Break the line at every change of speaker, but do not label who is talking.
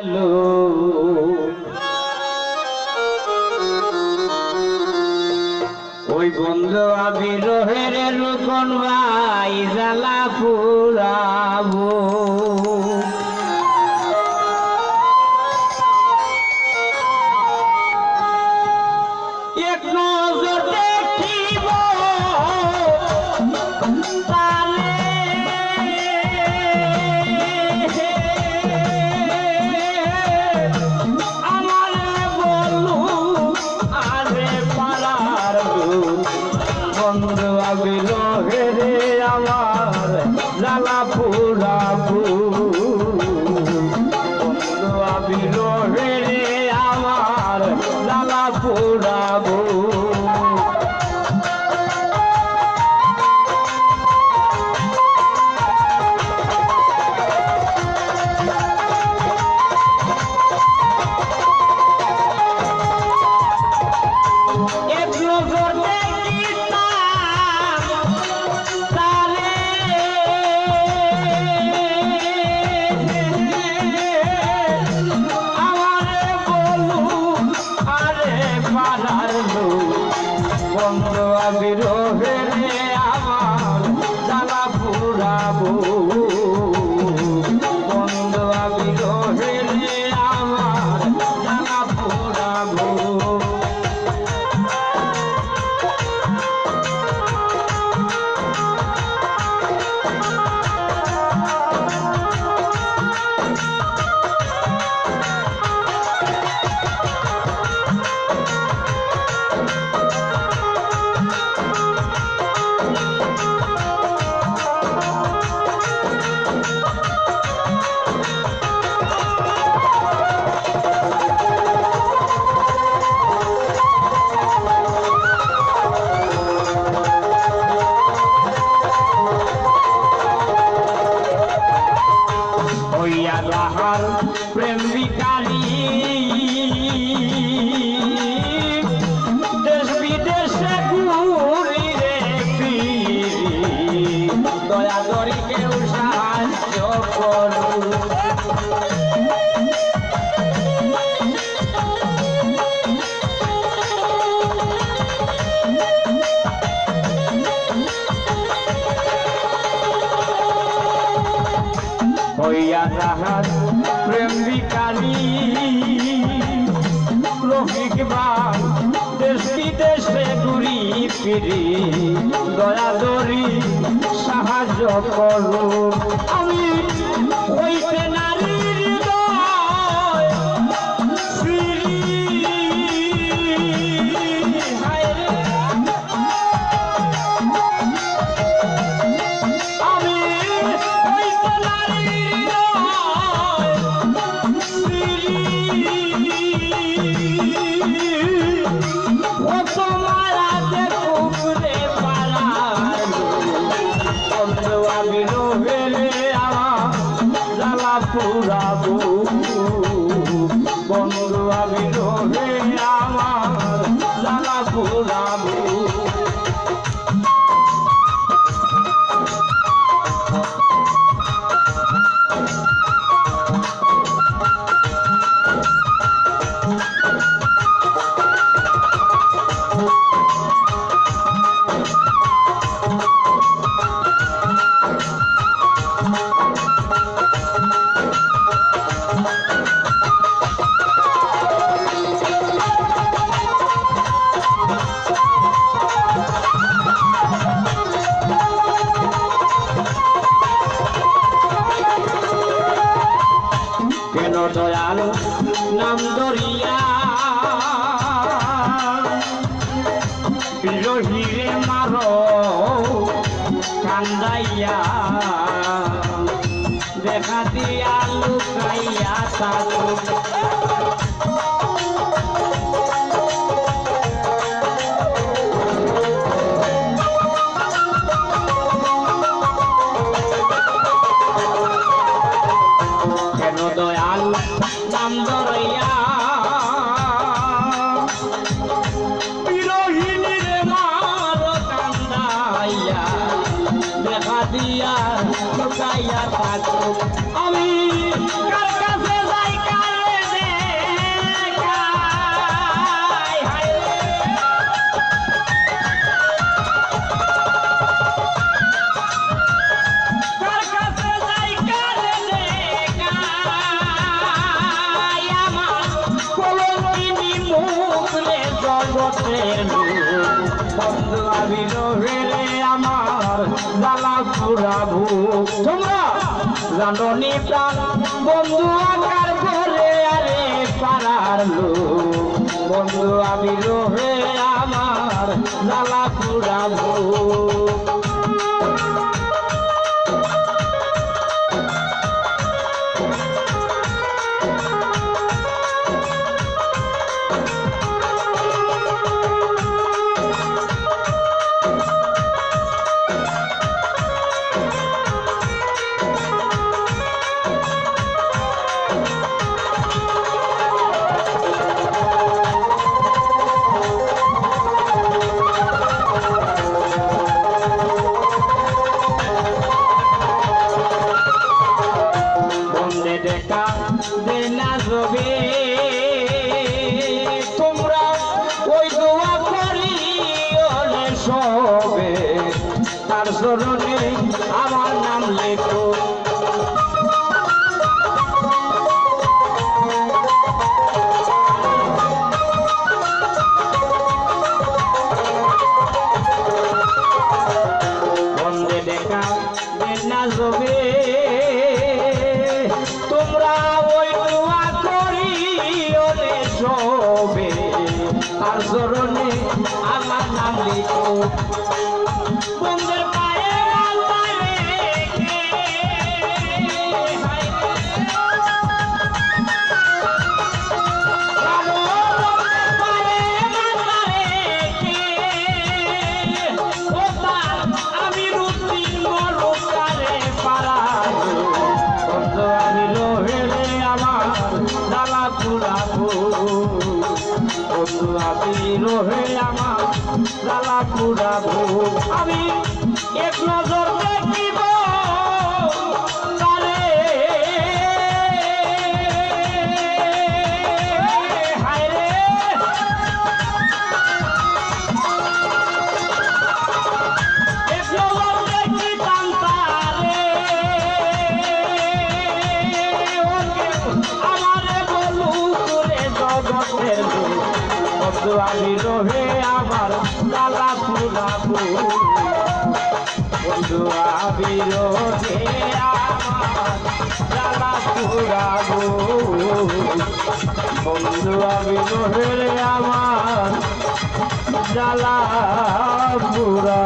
ওই বন্ধু আবির রোহের রুকন ভাই জ্বালা জ্বালা পাড়ার লোক। বন্ধু আবির আমার জ্বালা পুরাবো। হইয়া তাহার প্রেম বিকারী রফিক বান দেশ বিদেশে ঘুরি দয়া দরি সাহায্য করো আমি হইতে নারীর পুরাবো বন্ধু আমি রোহে আমার জানা পুরাবো Thank you. বিরোহীরে মার কান্দাইয়া। দেখা দিয়া লুকাইয়া থাকো দিয়া লুকাইয়া থাকো। আমি কার কাছে যাই কারে Bobby Lorraine. জ্বালা ঘুরাবো। তোমরা জাননি প্রাণ? বন্ধু আকার করে আরে পাড়ার লোক। বন্ধু আমি রোহে আমার জ্বালা পুরাবু তার স্মরণে আমার নাম লেখো। আমি রহে আমার জ্বালা পুরাবো আমি এক নজর দেখিব বন্ধু আমি রহে আমার লালা ফুলাবু বন্ধু আমি রহে আমার লালা বন্ধু আমি রহে আমার জ্বালা পুরা